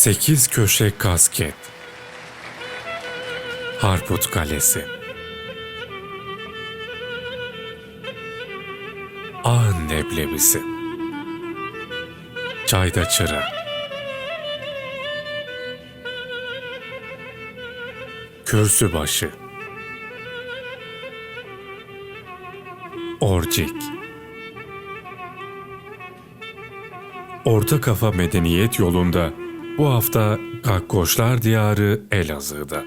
Sekiz köşe kasket. Harput Kalesi. Ağın neblebisi. Çayda çıra. Kürsü başı. Orcik. Orta Kafa Medeniyet Yolunda bu hafta Gakkoşlar Diyarı Elazığ'da.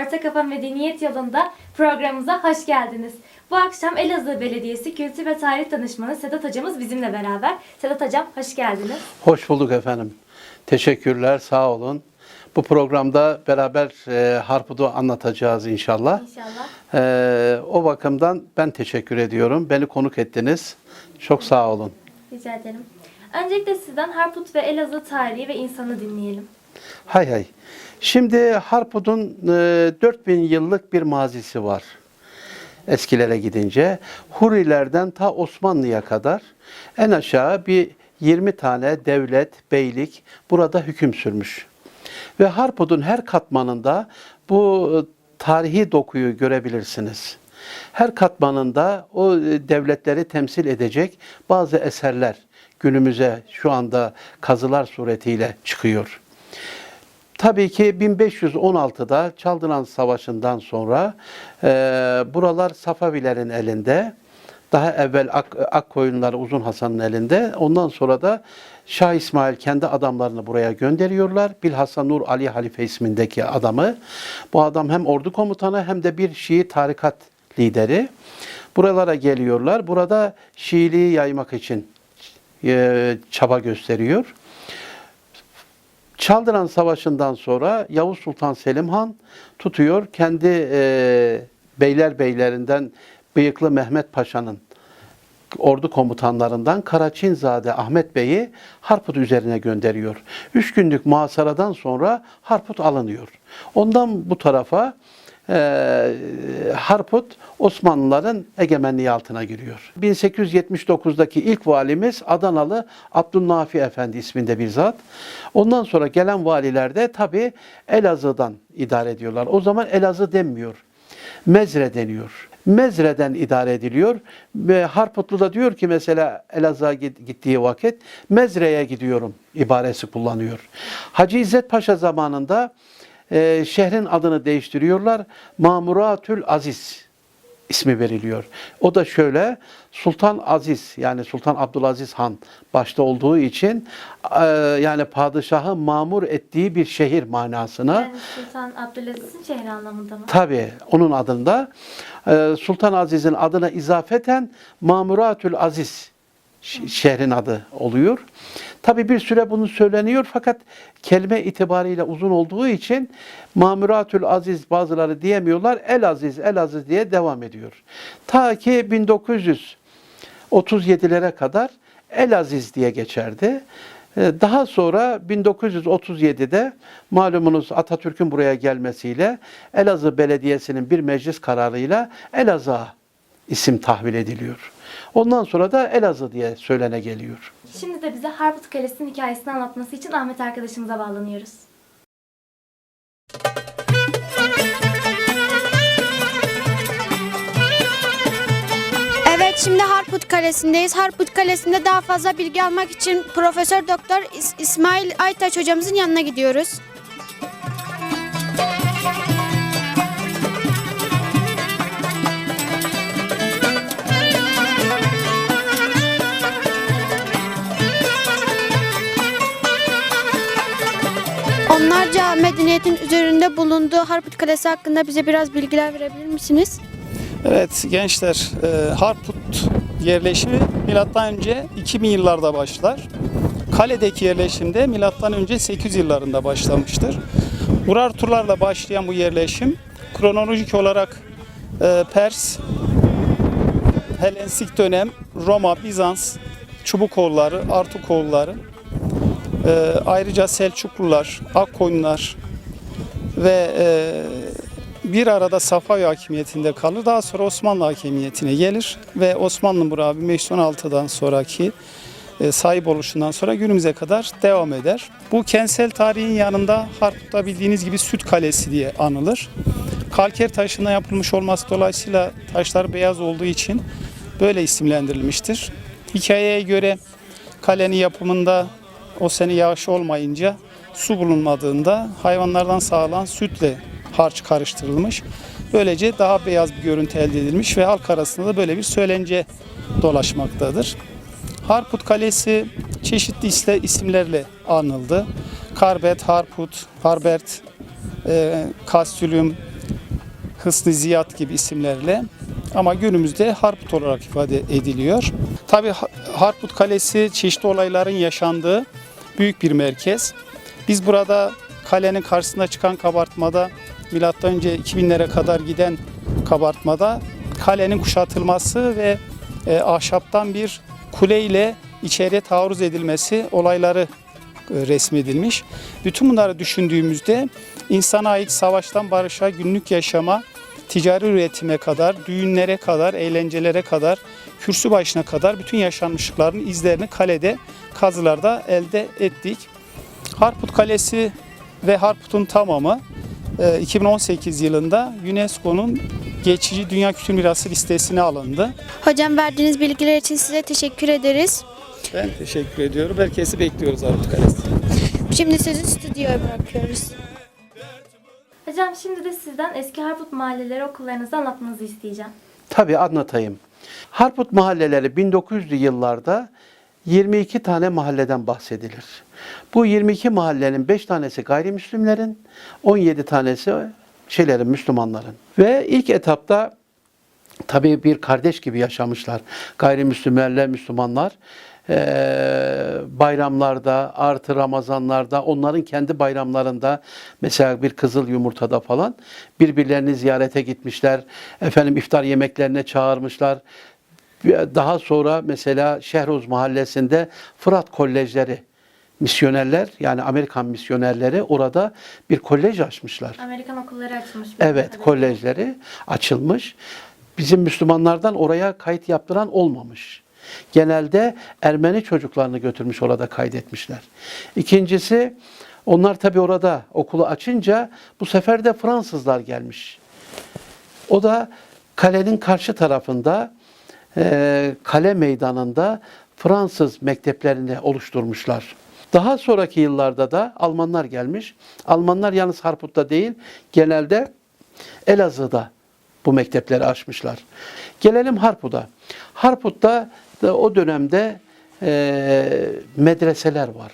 Orta Kafa Medeniyet Yolunda programımıza hoş geldiniz. Bu akşam Elazığ Belediyesi Kültür ve Tarih Danışmanı Sedat Hocamız bizimle beraber. Sedat Hocam hoş geldiniz. Hoş bulduk efendim. Teşekkürler, sağ olun. Bu programda beraber e, Harpud'u anlatacağız inşallah. İnşallah. E, o bakımdan ben teşekkür ediyorum. Beni konuk ettiniz. Çok sağ olun. Rica ederim. Öncelikle sizden Harput ve Elazığ tarihi ve insanı dinleyelim. Hay hay. Şimdi Harpud'un e, 4000 yıllık bir mazisi var. Eskilere gidince. Hurilerden ta Osmanlı'ya kadar en aşağı bir 20 tane devlet, beylik burada hüküm sürmüş. Ve Harpud'un her katmanında bu e, tarihi dokuyu görebilirsiniz. Her katmanında o e, devletleri temsil edecek bazı eserler günümüze şu anda kazılar suretiyle çıkıyor. Tabii ki 1516'da Çaldıran Savaşı'ndan sonra e, buralar Safavilerin elinde. Daha evvel Ak, Akkoyunlar Uzun Hasan'ın elinde. Ondan sonra da Şah İsmail kendi adamlarını buraya gönderiyorlar. Bilhassa Nur Ali Halife ismindeki adamı. Bu adam hem ordu komutanı hem de bir Şii tarikat lideri. Buralara geliyorlar. Burada Şiiliği yaymak için e, çaba gösteriyor. Çaldıran Savaşı'ndan sonra Yavuz Sultan Selim Han tutuyor. Kendi e, beyler beylerinden Bıyıklı Mehmet Paşa'nın ordu komutanlarından Karaçinzade Ahmet Bey'i Harput üzerine gönderiyor. Üç günlük muhasaradan sonra Harput alınıyor. Ondan bu tarafa e, Harput Osmanlıların egemenliği altına giriyor. 1879'daki ilk valimiz Adanalı Abdülnafi Efendi isminde bir zat. Ondan sonra gelen valiler de tabi Elazığ'dan idare ediyorlar. O zaman Elazığ denmiyor. Mezre deniyor. Mezre'den idare ediliyor. Ve Harputlu da diyor ki mesela Elazığ'a git- gittiği vakit Mezre'ye gidiyorum ibaresi kullanıyor. Hacı İzzet Paşa zamanında e, şehrin adını değiştiriyorlar. Mamuratül Aziz ismi veriliyor. O da şöyle Sultan Aziz yani Sultan Abdülaziz Han başta olduğu için e, yani padişahı mamur ettiği bir şehir manasına Yani Sultan Abdülaziz'in şehri anlamında mı? Tabi onun adında e, Sultan Aziz'in adına izafeten Mamuratül Aziz şehrin adı oluyor. Tabi bir süre bunu söyleniyor fakat kelime itibariyle uzun olduğu için Mamuratül Aziz bazıları diyemiyorlar. El Aziz, El Aziz diye devam ediyor. Ta ki 1937'lere kadar El Aziz diye geçerdi. Ee, Daha sonra 1937'de malumunuz Atatürk'ün buraya gelmesiyle Elazığ Belediyesi'nin bir meclis kararıyla Elazığ isim tahvil ediliyor. Ondan sonra da Elazığ diye söylene geliyor. Şimdi de bize Harput Kalesi'nin hikayesini anlatması için Ahmet arkadaşımıza bağlanıyoruz. Evet şimdi Harput Kalesi'ndeyiz. Harput Kalesi'nde daha fazla bilgi almak için Profesör Doktor İs- İsmail Aytaç hocamızın yanına gidiyoruz. Medeniyetin üzerinde bulunduğu Harput Kalesi hakkında bize biraz bilgiler verebilir misiniz? Evet gençler e, Harput yerleşimi milattan önce 2000 yıllarda başlar. Kale'deki yerleşimde milattan önce 800 yıllarında başlamıştır. Urartularla başlayan bu yerleşim kronolojik olarak e, Pers, Helenistik dönem, Roma, Bizans, Çubukoğulları, Artukoğulları, e, ayrıca Selçuklular, Akkoyunlar ve e, bir arada Safavi hakimiyetinde kalır. Daha sonra Osmanlı hakimiyetine gelir ve Osmanlı Murabi 516'dan sonraki e, sahip oluşundan sonra günümüze kadar devam eder. Bu kentsel tarihin yanında Harput'ta bildiğiniz gibi Süt Kalesi diye anılır. Kalker taşından yapılmış olması dolayısıyla taşlar beyaz olduğu için böyle isimlendirilmiştir. Hikayeye göre kalenin yapımında o sene yağış olmayınca su bulunmadığında hayvanlardan sağlanan sütle harç karıştırılmış. Böylece daha beyaz bir görüntü elde edilmiş ve halk arasında da böyle bir söylence dolaşmaktadır. Harput Kalesi çeşitli isimlerle anıldı. Karbet, Harput, Harbert, e, Kastülüm, Hıslı Ziyat gibi isimlerle ama günümüzde Harput olarak ifade ediliyor. Tabi Harput Kalesi çeşitli olayların yaşandığı büyük bir merkez. Biz burada kalenin karşısına çıkan kabartmada milattan önce 2000'lere kadar giden kabartmada kalenin kuşatılması ve e, ahşaptan bir kule ile içeriye taarruz edilmesi olayları e, resmedilmiş. Bütün bunları düşündüğümüzde insana ait savaştan barışa, günlük yaşama, ticari üretime kadar, düğünlere kadar, eğlencelere kadar, kürsü başına kadar bütün yaşanmışlıkların izlerini kalede, kazılarda elde ettik. Harput Kalesi ve Harput'un tamamı e, 2018 yılında UNESCO'nun geçici Dünya Kültür Mirası listesine alındı. Hocam verdiğiniz bilgiler için size teşekkür ederiz. Ben teşekkür ediyorum. Herkesi bekliyoruz Harput Kalesi. Şimdi sizi stüdyoya bırakıyoruz. Hocam şimdi de sizden eski Harput mahalleleri okullarınızı anlatmanızı isteyeceğim. Tabii anlatayım. Harput mahalleleri 1900'lü yıllarda 22 tane mahalleden bahsedilir. Bu 22 mahallenin 5 tanesi gayrimüslimlerin, 17 tanesi şeylerin, Müslümanların. Ve ilk etapta tabii bir kardeş gibi yaşamışlar. Gayrimüslimlerle Müslümanlar Ee, bayramlarda artı Ramazanlarda onların kendi bayramlarında mesela bir kızıl yumurtada falan birbirlerini ziyarete gitmişler. Efendim iftar yemeklerine çağırmışlar. Daha sonra mesela Şehroz mahallesinde Fırat kolejleri misyonerler yani Amerikan misyonerleri orada bir kolej açmışlar. Amerikan okulları açılmış. Evet, kolejleri açılmış. Bizim Müslümanlardan oraya kayıt yaptıran olmamış. Genelde Ermeni çocuklarını götürmüş orada kaydetmişler. İkincisi, onlar tabi orada okulu açınca bu sefer de Fransızlar gelmiş. O da kalenin karşı tarafında, e, kale meydanında Fransız mekteplerini oluşturmuşlar. Daha sonraki yıllarda da Almanlar gelmiş. Almanlar yalnız Harput'ta değil, genelde Elazığ'da bu mektepleri açmışlar. Gelelim Harput'a. Harput'ta da o dönemde e, medreseler var.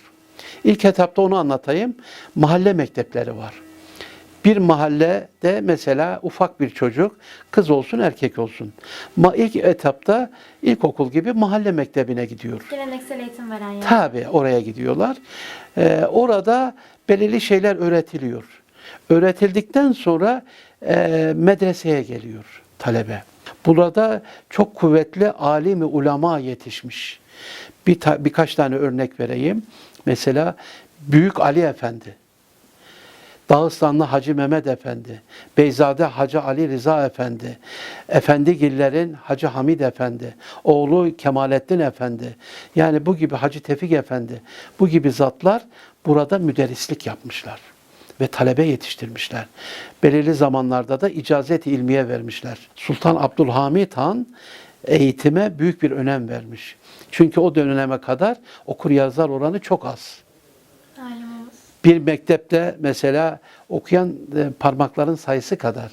İlk etapta onu anlatayım. Mahalle mektepleri var. Bir mahallede mesela ufak bir çocuk, kız olsun erkek olsun. Ma ilk etapta ilkokul gibi mahalle mektebine gidiyor. Geleneksel eğitim veren yer. Tabii oraya gidiyorlar. Ee, orada belirli şeyler öğretiliyor. Öğretildikten sonra e, medreseye geliyor talebe. Burada çok kuvvetli alim ve ulema yetişmiş. Bir ta- birkaç tane örnek vereyim. Mesela Büyük Ali Efendi, Dağıstanlı Hacı Mehmet Efendi, Beyzade Hacı Ali Rıza Efendi, Efendigillerin Hacı Hamid Efendi, oğlu Kemalettin Efendi, yani bu gibi Hacı Tevfik Efendi, bu gibi zatlar burada müderrislik yapmışlar ve talebe yetiştirmişler. Belirli zamanlarda da icazet ilmiye vermişler. Sultan Abdülhamit Han eğitime büyük bir önem vermiş. Çünkü o döneme kadar okur yazar oranı çok az. Alimimiz. Bir mektepte mesela okuyan e, parmakların sayısı kadar.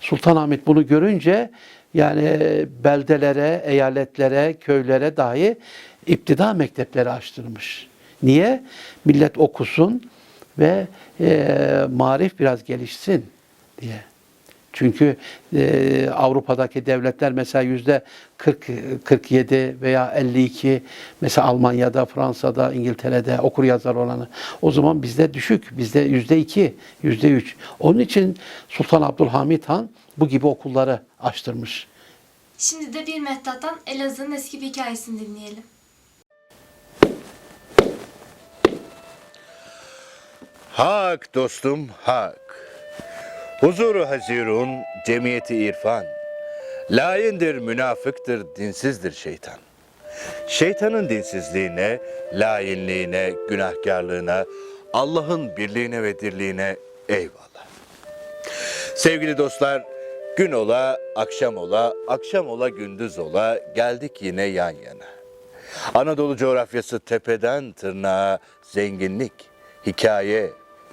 Sultanahmet bunu görünce yani beldelere, eyaletlere, köylere dahi iptida mektepleri açtırmış. Niye? Millet okusun ve e, marif biraz gelişsin diye. Çünkü e, Avrupa'daki devletler mesela yüzde 40, 47 veya 52 mesela Almanya'da, Fransa'da, İngiltere'de okur yazar olanı. O zaman bizde düşük. Bizde yüzde 2, yüzde 3. Onun için Sultan Abdülhamit Han bu gibi okulları açtırmış. Şimdi de bir Mehtap'tan Elazığ'ın eski bir hikayesini dinleyelim. Hak dostum hak. Huzuru hazirun, cemiyeti irfan. Layindir, münafıktır, dinsizdir şeytan. Şeytanın dinsizliğine, layinliğine, günahkarlığına, Allah'ın birliğine ve dirliğine eyvallah. Sevgili dostlar, gün ola, akşam ola, akşam ola, gündüz ola, geldik yine yan yana. Anadolu coğrafyası tepeden tırnağa zenginlik, hikaye,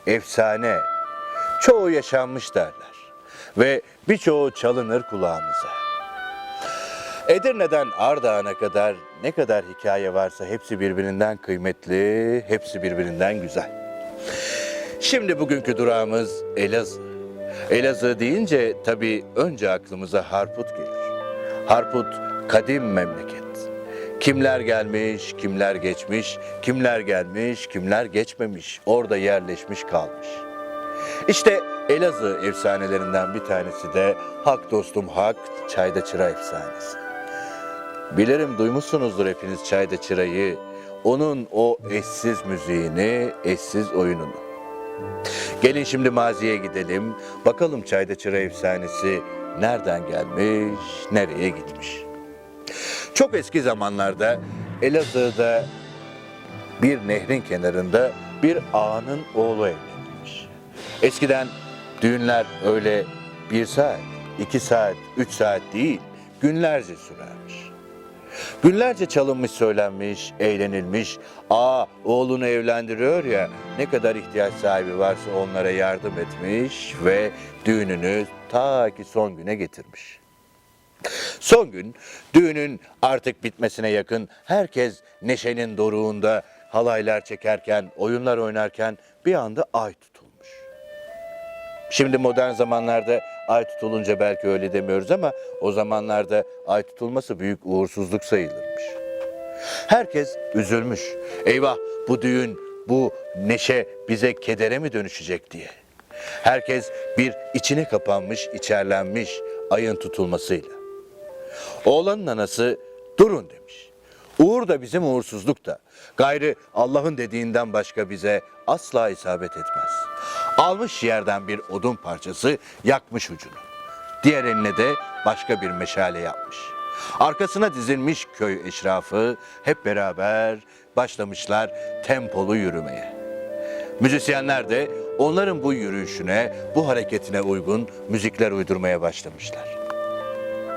efsane, çoğu yaşanmış derler ve birçoğu çalınır kulağımıza. Edirne'den Ardahan'a kadar ne kadar hikaye varsa hepsi birbirinden kıymetli, hepsi birbirinden güzel. Şimdi bugünkü durağımız Elazığ. Elazığ deyince tabii önce aklımıza Harput gelir. Harput kadim memleket. Kimler gelmiş, kimler geçmiş, kimler gelmiş, kimler geçmemiş, orada yerleşmiş kalmış. İşte Elazığ efsanelerinden bir tanesi de Hak Dostum Hak Çayda Çıra efsanesi. Bilirim duymuşsunuzdur hepiniz Çayda Çıra'yı, onun o eşsiz müziğini, eşsiz oyununu. Gelin şimdi maziye gidelim, bakalım Çayda Çıra efsanesi nereden gelmiş, nereye gitmiş. Çok eski zamanlarda Elazığ'da bir nehrin kenarında bir ağanın oğlu evlenmiş. Eskiden düğünler öyle bir saat, iki saat, üç saat değil, günlerce sürermiş. Günlerce çalınmış, söylenmiş, eğlenilmiş. Aa oğlunu evlendiriyor ya ne kadar ihtiyaç sahibi varsa onlara yardım etmiş ve düğününü ta ki son güne getirmiş. Son gün düğünün artık bitmesine yakın herkes neşenin doruğunda halaylar çekerken, oyunlar oynarken bir anda ay tutulmuş. Şimdi modern zamanlarda ay tutulunca belki öyle demiyoruz ama o zamanlarda ay tutulması büyük uğursuzluk sayılırmış. Herkes üzülmüş. Eyvah bu düğün, bu neşe bize kedere mi dönüşecek diye. Herkes bir içine kapanmış, içerlenmiş ayın tutulmasıyla. Oğlanın anası durun demiş. Uğur da bizim uğursuzluk da. Gayrı Allah'ın dediğinden başka bize asla isabet etmez. Almış yerden bir odun parçası yakmış ucunu. Diğer eline de başka bir meşale yapmış. Arkasına dizilmiş köy eşrafı hep beraber başlamışlar tempolu yürümeye. Müzisyenler de onların bu yürüyüşüne, bu hareketine uygun müzikler uydurmaya başlamışlar.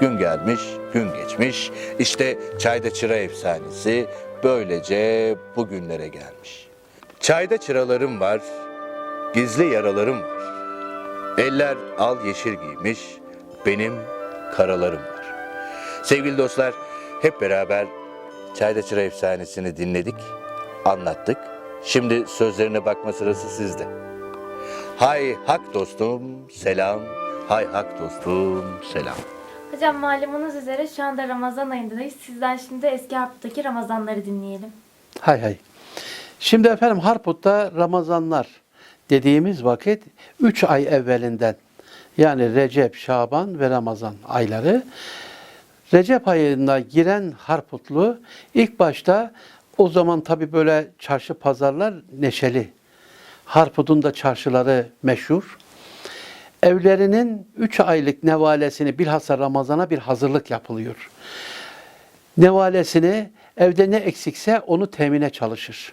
Gün gelmiş, gün geçmiş. İşte Çayda Çıra efsanesi böylece bugünlere gelmiş. Çayda çıralarım var, gizli yaralarım var. Eller al yeşil giymiş, benim karalarım var. Sevgili dostlar, hep beraber Çayda Çıra efsanesini dinledik, anlattık. Şimdi sözlerine bakma sırası sizde. Hay hak dostum, selam. Hay hak dostum, selam. Hocam malumunuz üzere şu anda Ramazan ayındayız. Sizden şimdi eski Harput'taki Ramazanları dinleyelim. Hay hay. Şimdi efendim Harput'ta Ramazanlar dediğimiz vakit 3 ay evvelinden yani Recep, Şaban ve Ramazan ayları Recep ayına giren Harputlu ilk başta o zaman tabi böyle çarşı pazarlar neşeli. Harput'un da çarşıları meşhur. Evlerinin 3 aylık nevalesini bilhassa Ramazan'a bir hazırlık yapılıyor. Nevalesini evde ne eksikse onu temine çalışır.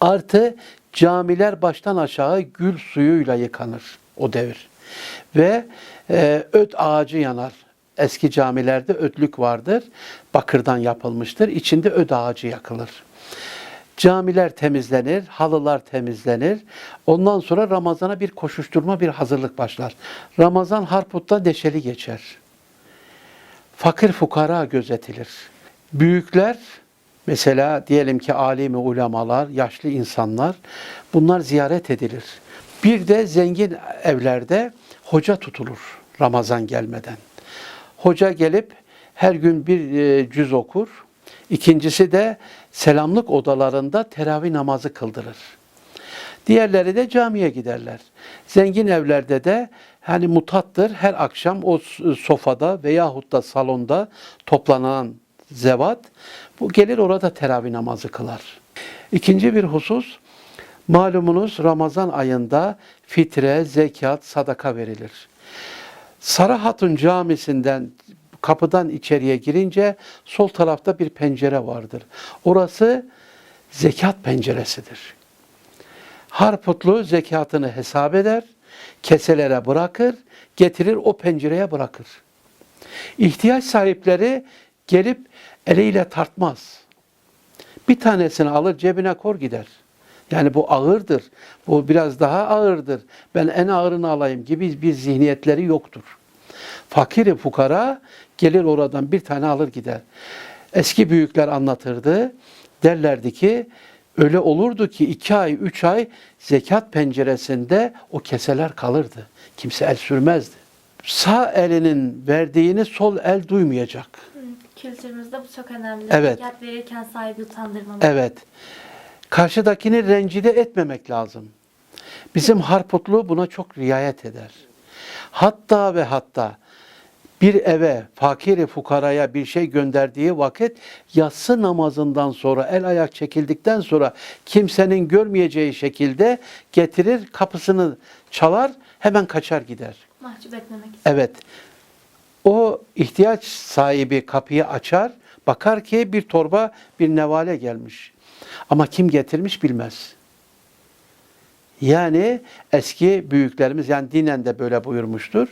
Artı camiler baştan aşağı gül suyuyla yıkanır o devir. Ve e, öt ağacı yanar. Eski camilerde ötlük vardır. Bakırdan yapılmıştır. İçinde öt ağacı yakılır. Camiler temizlenir, halılar temizlenir. Ondan sonra Ramazan'a bir koşuşturma, bir hazırlık başlar. Ramazan Harput'ta neşeli geçer. Fakir fukara gözetilir. Büyükler, mesela diyelim ki alimi ulemalar, yaşlı insanlar, bunlar ziyaret edilir. Bir de zengin evlerde hoca tutulur. Ramazan gelmeden. Hoca gelip her gün bir e, cüz okur. İkincisi de selamlık odalarında teravih namazı kıldırır. Diğerleri de camiye giderler. Zengin evlerde de hani mutattır her akşam o sofada veyahut da salonda toplanan zevat bu gelir orada teravih namazı kılar. İkinci bir husus malumunuz Ramazan ayında fitre, zekat, sadaka verilir. Sarı Hatun Camisi'nden kapıdan içeriye girince sol tarafta bir pencere vardır. Orası zekat penceresidir. Harputlu zekatını hesap eder, keselere bırakır, getirir o pencereye bırakır. İhtiyaç sahipleri gelip eliyle tartmaz. Bir tanesini alır cebine kor gider. Yani bu ağırdır. Bu biraz daha ağırdır. Ben en ağırını alayım gibi bir zihniyetleri yoktur. Fakiri fukara gelir oradan bir tane alır gider. Eski büyükler anlatırdı. Derlerdi ki öyle olurdu ki iki ay, üç ay zekat penceresinde o keseler kalırdı. Kimse el sürmezdi. Sağ elinin verdiğini sol el duymayacak. Kültürümüzde bu çok önemli. Evet. Zekat verirken sahibi utandırmamak. Evet. Karşıdakini rencide etmemek lazım. Bizim Harputlu buna çok riayet eder. Hatta ve hatta bir eve fakiri fukaraya bir şey gönderdiği vakit yatsı namazından sonra el ayak çekildikten sonra kimsenin görmeyeceği şekilde getirir kapısını çalar hemen kaçar gider. Mahcup etmemek için. Evet. O ihtiyaç sahibi kapıyı açar, bakar ki bir torba bir nevale gelmiş. Ama kim getirmiş bilmez. Yani eski büyüklerimiz yani dinen de böyle buyurmuştur.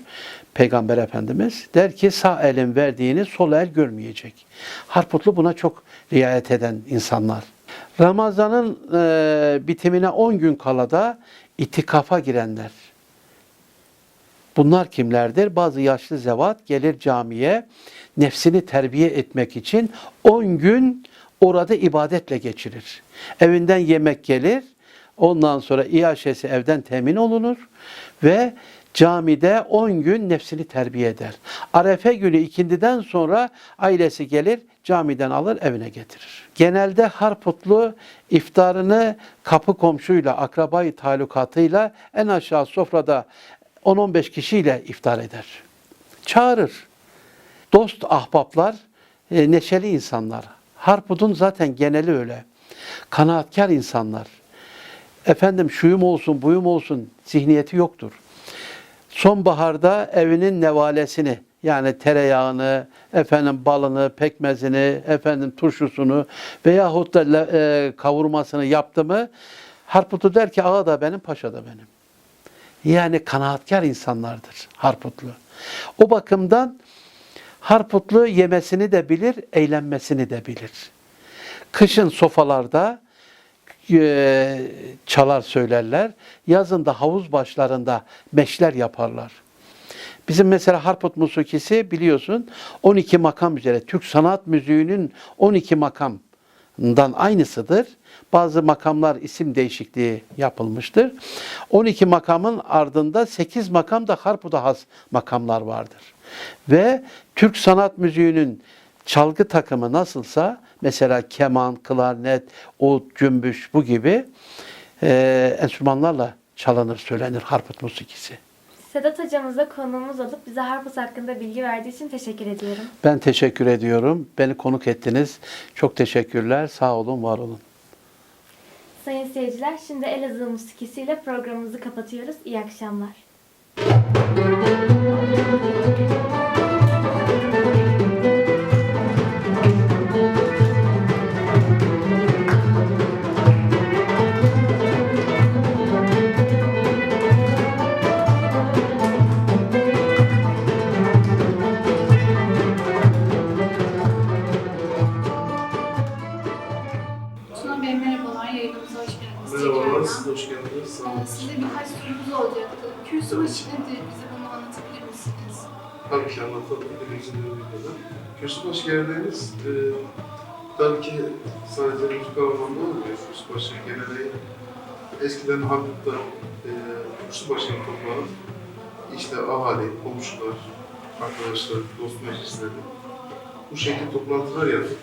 Peygamber Efendimiz der ki sağ elin verdiğini sol el görmeyecek. Harputlu buna çok riayet eden insanlar. Ramazan'ın e, bitimine 10 gün kala da itikafa girenler. Bunlar kimlerdir? Bazı yaşlı zevat gelir camiye nefsini terbiye etmek için 10 gün orada ibadetle geçirir. Evinden yemek gelir. Ondan sonra iaşesi evden temin olunur ve camide 10 gün nefsini terbiye eder. Arefe günü ikindiden sonra ailesi gelir camiden alır evine getirir. Genelde Harputlu iftarını kapı komşuyla, akrabayı talukatıyla en aşağı sofrada 10-15 kişiyle iftar eder. Çağırır. Dost ahbaplar, e, neşeli insanlar. Harput'un zaten geneli öyle. Kanaatkar insanlar. Efendim şuyum olsun, buyum olsun zihniyeti yoktur. Sonbaharda evinin nevalesini yani tereyağını, efendim balını, pekmezini, efendim turşusunu veyahut da e, kavurmasını yaptı mı Harputlu der ki ağa da benim, paşa da benim. Yani kanaatkar insanlardır Harputlu. O bakımdan Harputlu yemesini de bilir, eğlenmesini de bilir. Kışın sofalarda e, çalar söylerler. Yazın da havuz başlarında meşler yaparlar. Bizim mesela Harput musikisi biliyorsun 12 makam üzere. Türk sanat müziğinin 12 makamdan aynısıdır. Bazı makamlar isim değişikliği yapılmıştır. 12 makamın ardında 8 makam da Harput'a has makamlar vardır. Ve Türk sanat müziğinin çalgı takımı nasılsa mesela keman, klarnet, oud, cümbüş bu gibi e, enstrümanlarla çalınır, söylenir Harput musikisi. Sedat hocamıza konuğumuz olup bize Harput hakkında bilgi verdiği için teşekkür ediyorum. Ben teşekkür ediyorum. Beni konuk ettiniz. Çok teşekkürler. Sağ olun, var olun. Sayın seyirciler şimdi Elazığ musikisiyle programımızı kapatıyoruz. İyi akşamlar. Tabii ki sadece müzik alanında olmuyor. Kürsübaşı geleneği eskiden Harput'ta e, kürsübaşı toprağı işte ahali, komşular, arkadaşlar, dost meclisleri bu şekilde toplantılar yapıp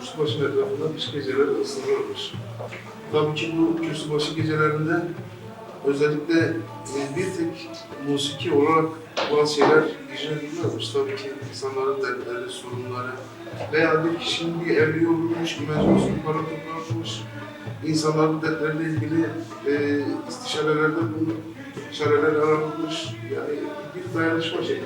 kürsübaşının etrafında kış geceleri ısınırmış. Tabii ki bu kürsübaşı gecelerinde özellikle e, bir tek musiki olarak bazı şeyler icra edilmezmiş. Tabii ki insanların dertleri, sorunları veya bir kişinin bir evli olmuş, imece olsun para toplanmış, insanların dertleriyle ilgili e, istişarelerde bulunup çareler aranmış. Yani bir dayanışma şekli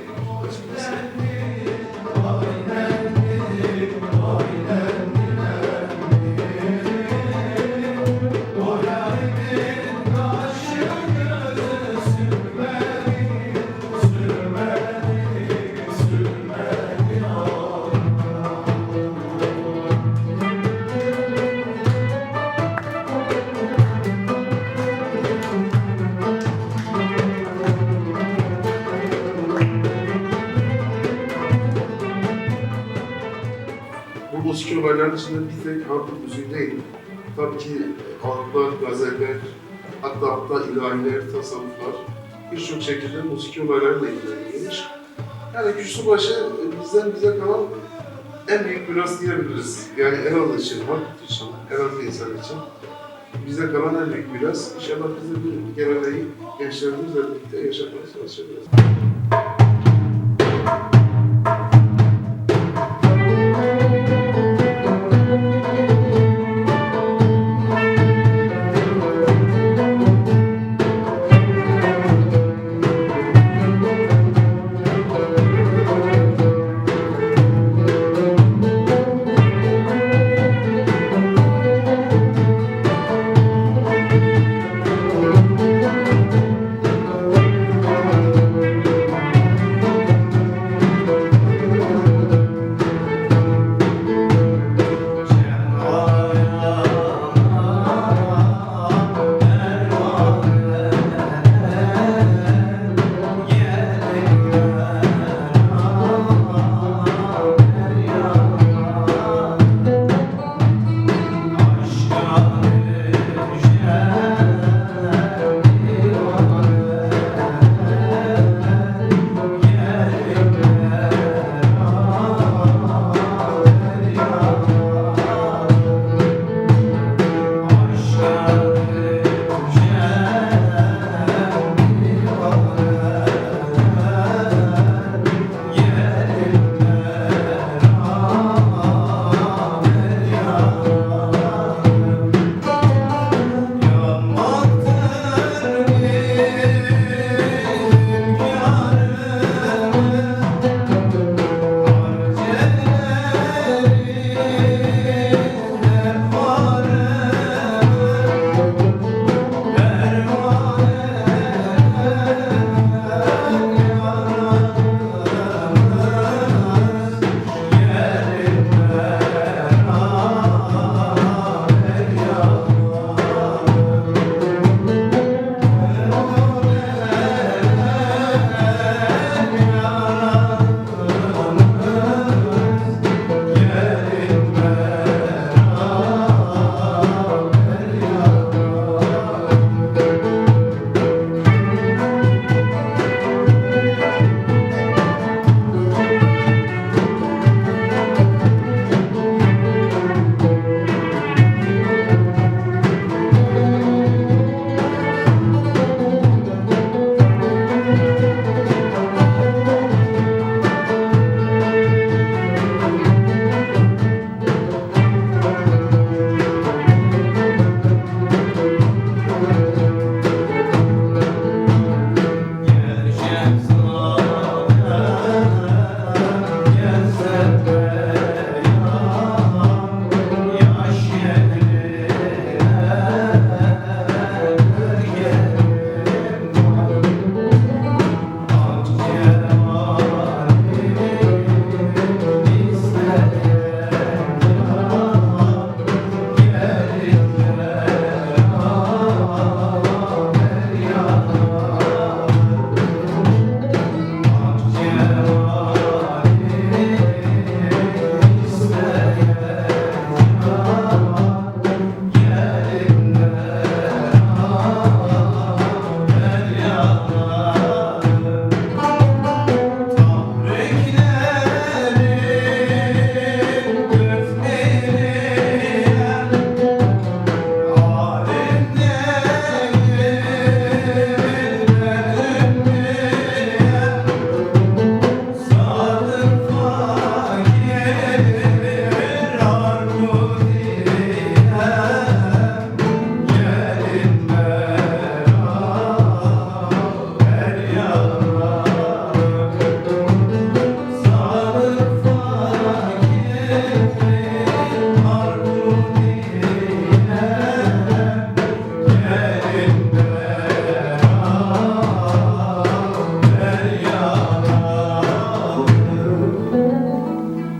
musiki olayların içinde bir tek harp müziği değil. Tabii ki halklar, gazeller, hatta hatta ilahiler, tasavvuflar birçok şekilde musiki olaylarla ilgileniyormuş. Yani Kürsübaşı e, bizden bize kalan en büyük miras diyebiliriz. Yani Elazığ için, halk için, Elazığ insan için bize kalan en büyük miras. İnşallah biz de bu geleneği gençlerimizle birlikte yaşatmaya çalışacağız.